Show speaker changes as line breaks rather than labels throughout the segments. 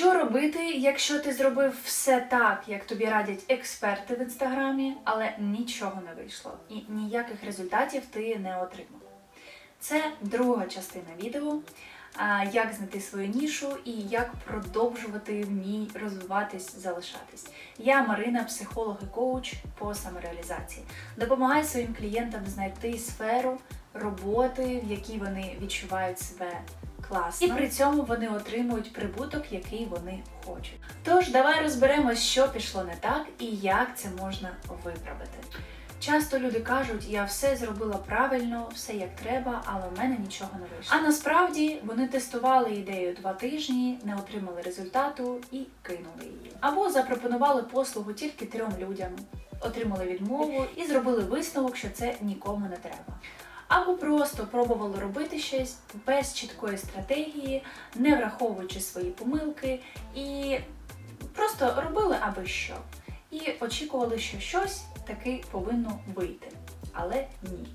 Що робити, якщо ти зробив все так, як тобі радять експерти в інстаграмі, але нічого не вийшло і ніяких результатів ти не отримав? Це друга частина відео. Як знайти свою нішу і як продовжувати в ній розвиватись, залишатись. Я Марина, психолог і коуч по самореалізації. Допомагаю своїм клієнтам знайти сферу роботи, в якій вони відчувають себе класно, і при цьому вони отримують прибуток, який вони хочуть. Тож давай розберемось, що пішло не так і як це можна виправити. Часто люди кажуть, я все зробила правильно, все як треба, але в мене нічого не вийшло. А насправді вони тестували ідею два тижні, не отримали результату і кинули її. Або запропонували послугу тільки трьом людям, отримали відмову і зробили висновок, що це нікому не треба. Або просто пробували робити щось без чіткої стратегії, не враховуючи свої помилки, і просто робили аби що. І очікували, що щось таки повинно вийти. Але ні.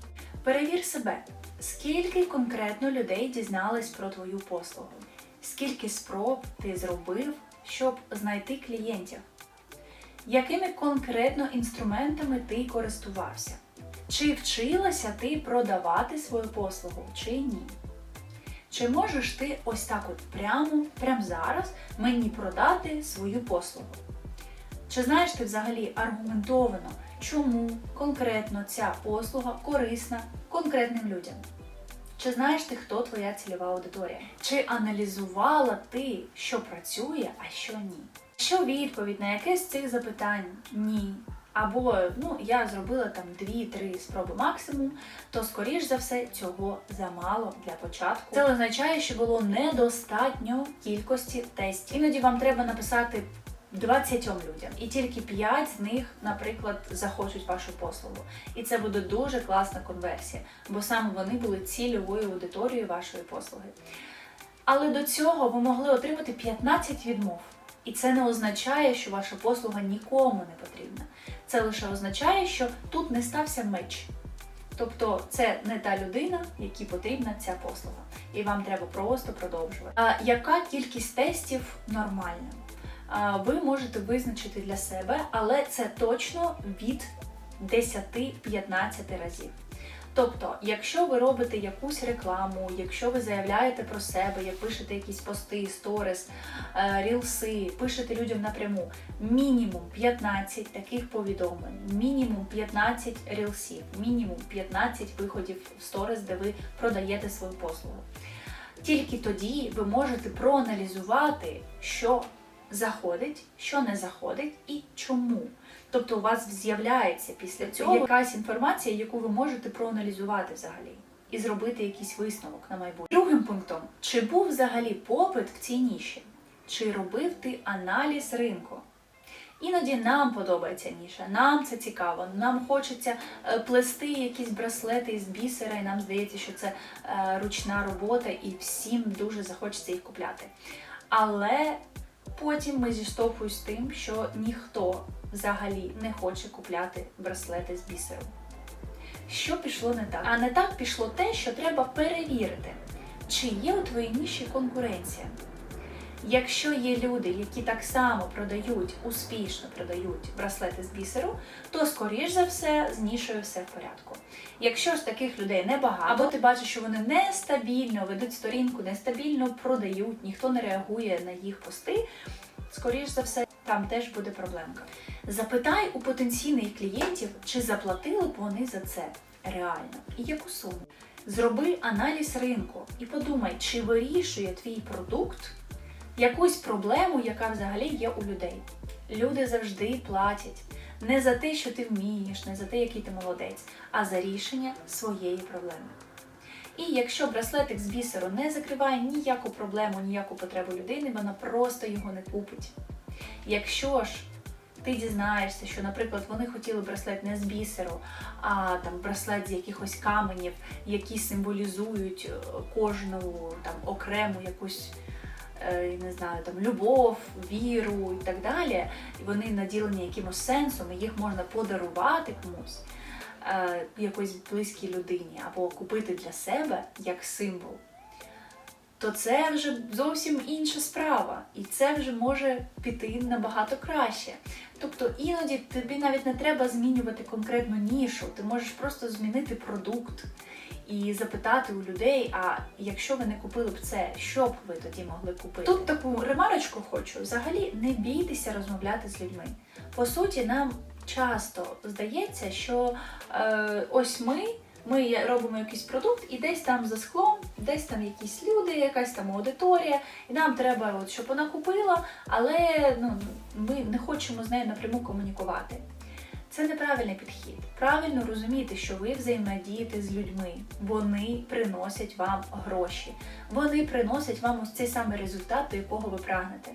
Перевір себе, скільки конкретно людей дізнались про твою послугу, скільки спроб ти зробив, щоб знайти клієнтів, якими конкретно інструментами ти користувався. Чи вчилася ти продавати свою послугу, чи ні? Чи можеш ти ось так от прямо, прямо зараз мені продати свою послугу? Чи знаєш ти взагалі аргументовано, чому конкретно ця послуга корисна конкретним людям? Чи знаєш ти, хто твоя цільова аудиторія? Чи аналізувала ти, що працює, а що ні? Що відповідь на якесь з цих запитань ні, або ну я зробила там 2-3 спроби максимум, то скоріш за все цього замало для початку. Це означає, що було недостатньо кількості тестів. Іноді вам треба написати 20 людям, і тільки 5 з них, наприклад, захочуть вашу послугу. І це буде дуже класна конверсія, бо саме вони були цільовою аудиторією вашої послуги. Але до цього ви могли отримати 15 відмов. І це не означає, що ваша послуга нікому не потрібна. Це лише означає, що тут не стався меч. Тобто це не та людина, якій потрібна ця послуга. І вам треба просто продовжувати. А яка кількість тестів нормальна? А, ви можете визначити для себе, але це точно від 10-15 разів. Тобто, якщо ви робите якусь рекламу, якщо ви заявляєте про себе, як пишете якісь пости, сторіс, е, рілси, пишете людям напряму, мінімум 15 таких повідомлень, мінімум 15 рілсів, мінімум 15 виходів в сторіс, де ви продаєте свою послугу. Тільки тоді ви можете проаналізувати, що заходить, що не заходить і чому. Тобто у вас з'являється після цього якась інформація, яку ви можете проаналізувати взагалі і зробити якийсь висновок на майбутнє. Другим пунктом, чи був взагалі попит в цій ніші? Чи робив ти аналіз ринку? Іноді нам подобається ніша, нам це цікаво, нам хочеться е, плести якісь браслети із бісера, і нам здається, що це е, ручна робота, і всім дуже захочеться їх купляти. Але потім ми зіштовхуємося з тим, що ніхто взагалі не хоче купляти браслети з бісером. Що пішло не так? А не так пішло те, що треба перевірити, чи є у твоїй ніші конкуренція. Якщо є люди, які так само продають, успішно продають браслети з бісеру, то скоріш за все з нішою все в порядку. Якщо ж таких людей небагато, або ти бачиш, що вони нестабільно ведуть сторінку, нестабільно продають, ніхто не реагує на їх пости, скоріш за все, там теж буде проблемка. Запитай у потенційних клієнтів, чи заплатили б вони за це реально і яку суму. Зроби аналіз ринку і подумай, чи вирішує твій продукт якусь проблему, яка взагалі є у людей. Люди завжди платять не за те, що ти вмієш, не за те, який ти молодець, а за рішення своєї проблеми. І якщо браслетик з бісеру не закриває ніяку проблему, ніяку потребу людини, вона просто його не купить. Якщо ж ти дізнаєшся, що, наприклад, вони хотіли браслет не з бісеру, а там браслет з якихось каменів, які символізують е, кожну там окрему якусь е, не знаю, там любов, віру і так далі, і вони наділені якимось сенсом, і їх можна подарувати комусь, е, якоїсь близькій людині, або купити для себе як символ, то це вже зовсім інша справа, і це вже може піти набагато краще. Тобто іноді тобі навіть не треба змінювати конкретну нішу, ти можеш просто змінити продукт і запитати у людей: а якщо ви не купили б це, що б ви тоді могли купити? Тут таку ремарочку хочу: взагалі не бійтеся розмовляти з людьми. По суті, нам часто здається, що е, ось ми. Ми робимо якийсь продукт, і десь там за склом, десь там якісь люди, якась там аудиторія, і нам треба, от, щоб вона купила, але ну, ми не хочемо з нею напряму комунікувати. Це неправильний підхід. Правильно розуміти, що ви взаємодієте з людьми. Вони приносять вам гроші, вони приносять вам ось цей самий результат, до якого ви прагнете.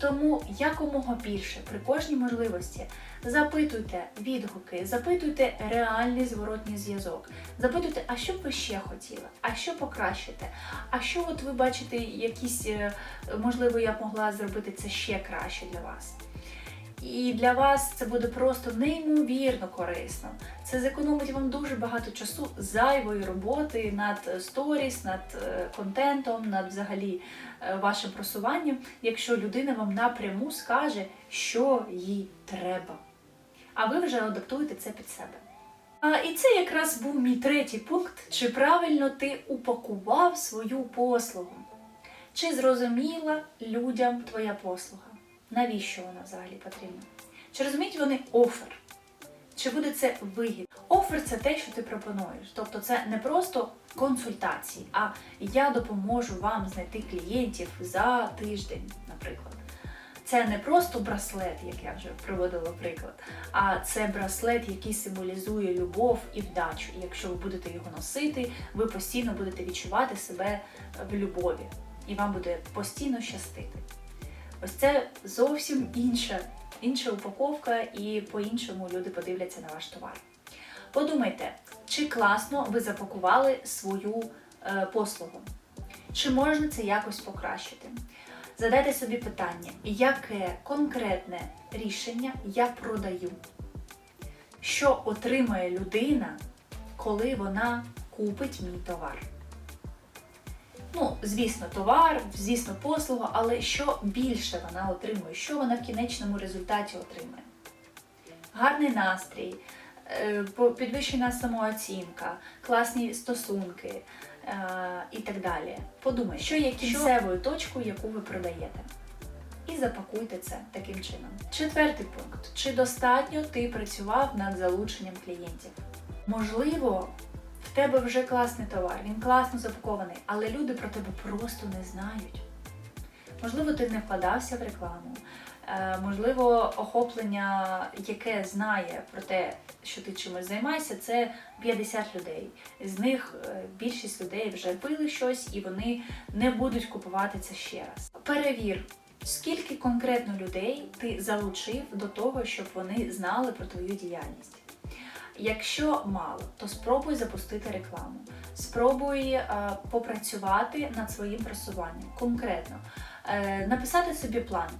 Тому якомога більше при кожній можливості запитуйте відгуки, запитуйте реальний зворотній зв'язок, запитуйте, а що б ви ще хотіли, а що покращити, а що от ви бачите, якісь, е, можливо, я б могла зробити це ще краще для вас. І для вас це буде просто неймовірно корисно. Це зекономить вам дуже багато часу зайвої роботи над сторіс, над е, контентом, над взагалі е, вашим просуванням, якщо людина вам напряму скаже, що їй треба. А ви вже адаптуєте це під себе. А, і це якраз був мій третій пункт: чи правильно ти упакував свою послугу? Чи зрозуміла людям твоя послуга? Навіщо вона взагалі потрібна? Чи розуміють вони офер? Чи буде це вигідно? Офер це те, що ти пропонуєш. Тобто це не просто консультації, а я допоможу вам знайти клієнтів за тиждень, наприклад. Це не просто браслет, як я вже приводила приклад, а це браслет, який символізує любов і вдачу. І якщо ви будете його носити, ви постійно будете відчувати себе в любові, і вам буде постійно щастити. Ось це зовсім інша, інша упаковка, і по-іншому люди подивляться на ваш товар. Подумайте, чи класно ви запакували свою е, послугу, чи можна це якось покращити. Задайте собі питання, яке конкретне рішення я продаю, що отримає людина, коли вона купить мій товар. Ну, звісно, товар, звісно, послуга, але що більше вона отримує, що вона в кінечному результаті отримує? Гарний настрій, підвищена самооцінка, класні стосунки е, і так далі. Подумай, що є кінцевою точкою, яку ви продаєте. І запакуйте це таким чином. Четвертий пункт: чи достатньо ти працював над залученням клієнтів? Можливо, в тебе вже класний товар, він класно запакований, але люди про тебе просто не знають. Можливо, ти не вкладався в рекламу, е, можливо, охоплення, яке знає про те, що ти чимось займаєшся, це 50 людей. З них е, більшість людей вже пили щось і вони не будуть купувати це ще раз. Перевір, скільки конкретно людей ти залучив до того, щоб вони знали про твою діяльність. Якщо мало, то спробуй запустити рекламу. Спробуй е, попрацювати над своїм просуванням конкретно. Е, написати собі план.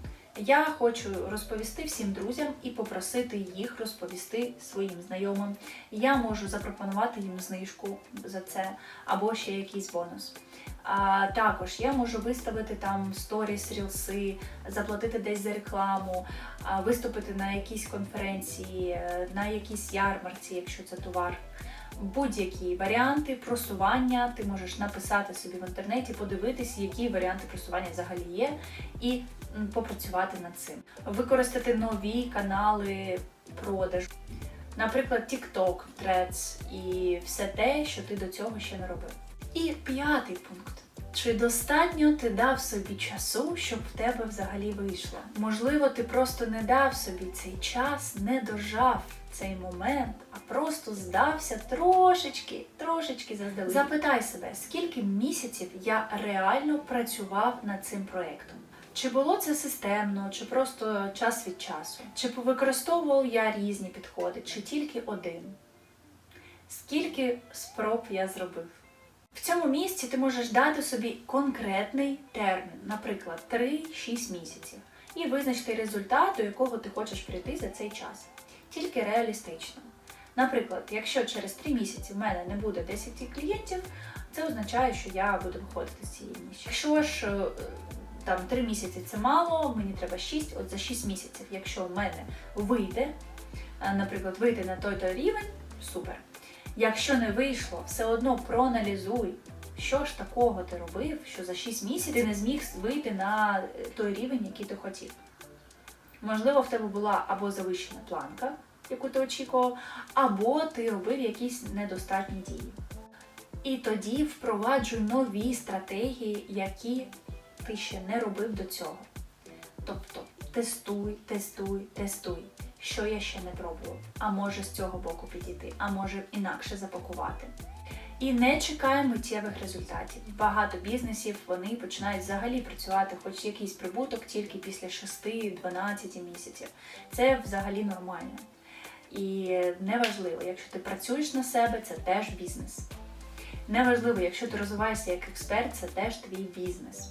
Я хочу розповісти всім друзям і попросити їх розповісти своїм знайомим. Я можу запропонувати їм знижку за це або ще якийсь бонус. А також я можу виставити там сторіс, рілси, заплатити десь за рекламу, виступити на якійсь конференції, е, на якійсь ярмарці, якщо це товар. Будь-які варіанти просування ти можеш написати собі в інтернеті, подивитись, які варіанти просування взагалі є, і попрацювати над цим. Використати нові канали продажу, наприклад, TikTok, Threads і все те, що ти до цього ще не робив. І п'ятий пункт. Чи достатньо ти дав собі часу, щоб в тебе взагалі вийшло? Можливо, ти просто не дав собі цей час, не дожав цей момент, а просто здався трошечки, трошечки заздалегідь. Запитай себе, скільки місяців я реально працював над цим проєктом. Чи було це системно, чи просто час від часу? Чи використовував я різні підходи, чи тільки один? Скільки спроб я зробив? В цьому місці ти можеш дати собі конкретний термін, наприклад, 3-6 місяців, і визначити результат, до якого ти хочеш прийти за цей час. Тільки реалістично. Наприклад, якщо через 3 місяці в мене не буде 10 клієнтів, Це означає, що я буду виходити з цієї ніші. Якщо ж е, там 3 місяці це мало, мені треба 6, от за 6 місяців, якщо в мене вийде, е, наприклад, вийти на той той рівень, супер. Якщо не вийшло, все одно проаналізуй, що ж такого ти робив, що за 6 місяців ти не зміг вийти на е, той рівень, який ти хотів. Можливо, в тебе була або завищена планка, яку ти очікував, або ти робив якісь недостатні дії. І тоді впроваджуй нові стратегії, які ти ще не робив до цього. Тобто тестуй, тестуй, тестуй, що я ще не пробував, а може з цього боку підійти, а може інакше запакувати. І не чекай миттєвих результатів. Багато бізнесів вони починають взагалі працювати, хоч якийсь прибуток тільки після 6-12 місяців. Це взагалі нормально. І неважливо, якщо ти працюєш на себе, це теж бізнес. Неважливо, якщо ти розвиваєшся як експерт, це теж твій бізнес.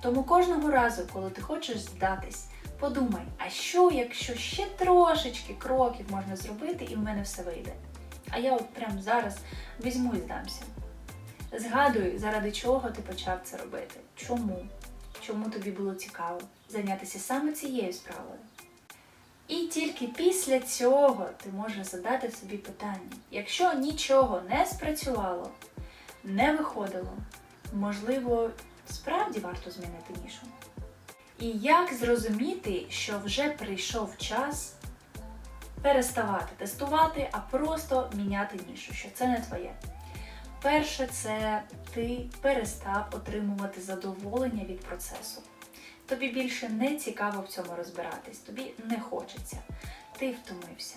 Тому кожного разу, коли ти хочеш здатись, подумай, а що, якщо ще трошечки кроків можна зробити, і в мене все вийде. А я от прямо зараз візьму і здамся. Згадуй, заради чого ти почав це робити. Чому? Чому тобі було цікаво зайнятися саме цією справою? І тільки після цього ти можеш задати собі питання: якщо нічого не спрацювало, не виходило, можливо, справді варто змінити нішу. І як зрозуміти, що вже прийшов час переставати тестувати, а просто міняти нішу, що це не твоє. Перше, це ти перестав отримувати задоволення від процесу. Тобі більше не цікаво в цьому розбиратись, тобі не хочеться, ти втомився.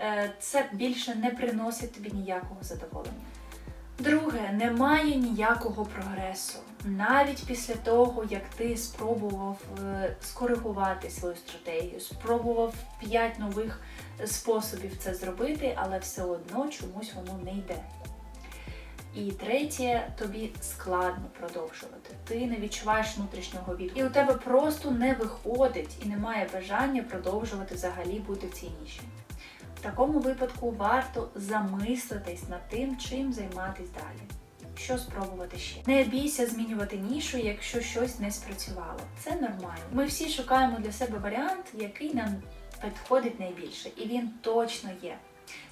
Е, Це більше не приносить тобі ніякого задоволення. Друге, немає ніякого прогресу. Навіть після того, як ти спробував е, скоригувати свою стратегію, спробував 5 нових способів це зробити, але все одно чомусь воно не йде. І третє, тобі складно продовжувати. Ти не відчуваєш внутрішнього відгуку. І у тебе просто не виходить і немає бажання продовжувати взагалі бути в цій ніші. В такому випадку варто замислитись над тим, чим займатись далі. Що спробувати ще? Не бійся змінювати нішу, якщо щось не спрацювало. Це нормально. Ми всі шукаємо для себе варіант, який нам підходить найбільше, і він точно є.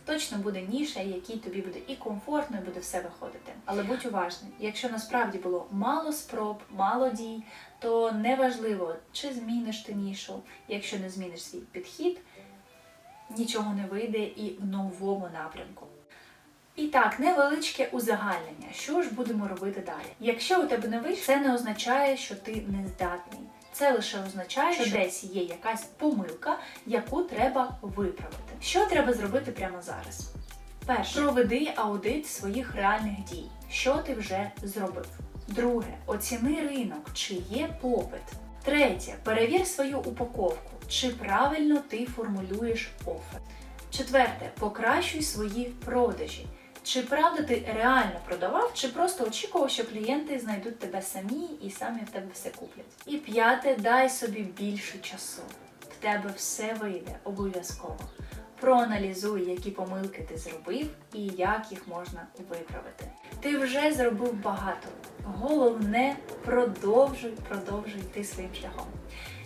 Точно буде ніша, якій тобі буде і комфортно, і буде все виходити. Але будь уважним, якщо насправді було мало спроб, мало дій, то неважливо, чи зміниш ти нішу, якщо не зміниш свій підхід, нічого не вийде і в новому напрямку. І так, невеличке узагальнення. Що ж будемо робити далі? Якщо у тебе не вийшло, це не означає, що ти не здатний. Це лише означає, що десь є якась помилка, яку треба виправити. Що треба зробити прямо зараз? Перше, проведи аудит своїх реальних дій. Що ти вже зробив? Друге, оціни ринок, чи є попит. Третє, перевір свою упаковку, чи правильно ти формулюєш офер. Четверте, покращуй свої продажі. Чи правда ти реально продавав, чи просто очікував, що клієнти знайдуть тебе самі і самі в тебе все куплять. І п'яте, дай собі більше часу. В тебе все вийде обов'язково. Проаналізуй, які помилки ти зробив і як їх можна виправити. Ти вже зробив багато. Головне, продовжуй, продовжуй йти своїм шляхом.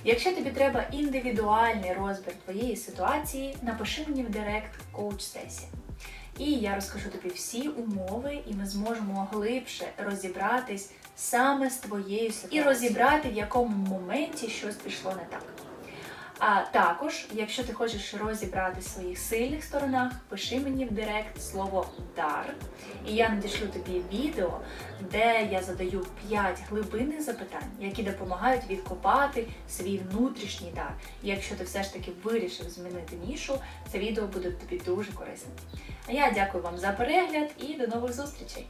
Якщо тобі треба індивідуальний розбір твоєї ситуації, напиши мені в Директ коуч-сесія. І я розкажу тобі всі умови, і ми зможемо глибше розібратись саме з твоєю ситуацією і розібрати, в якому моменті щось пішло не так. А також, якщо ти хочеш розібрати в своїх сильних сторонах, пиши мені в директ слово дар, і я надішлю тобі відео, де я задаю 5 глибинних запитань, які допомагають відкопати свій внутрішній дар. І якщо ти все ж таки вирішив змінити нішу, це відео буде тобі дуже корисним. А я дякую вам за перегляд і до нових зустрічей!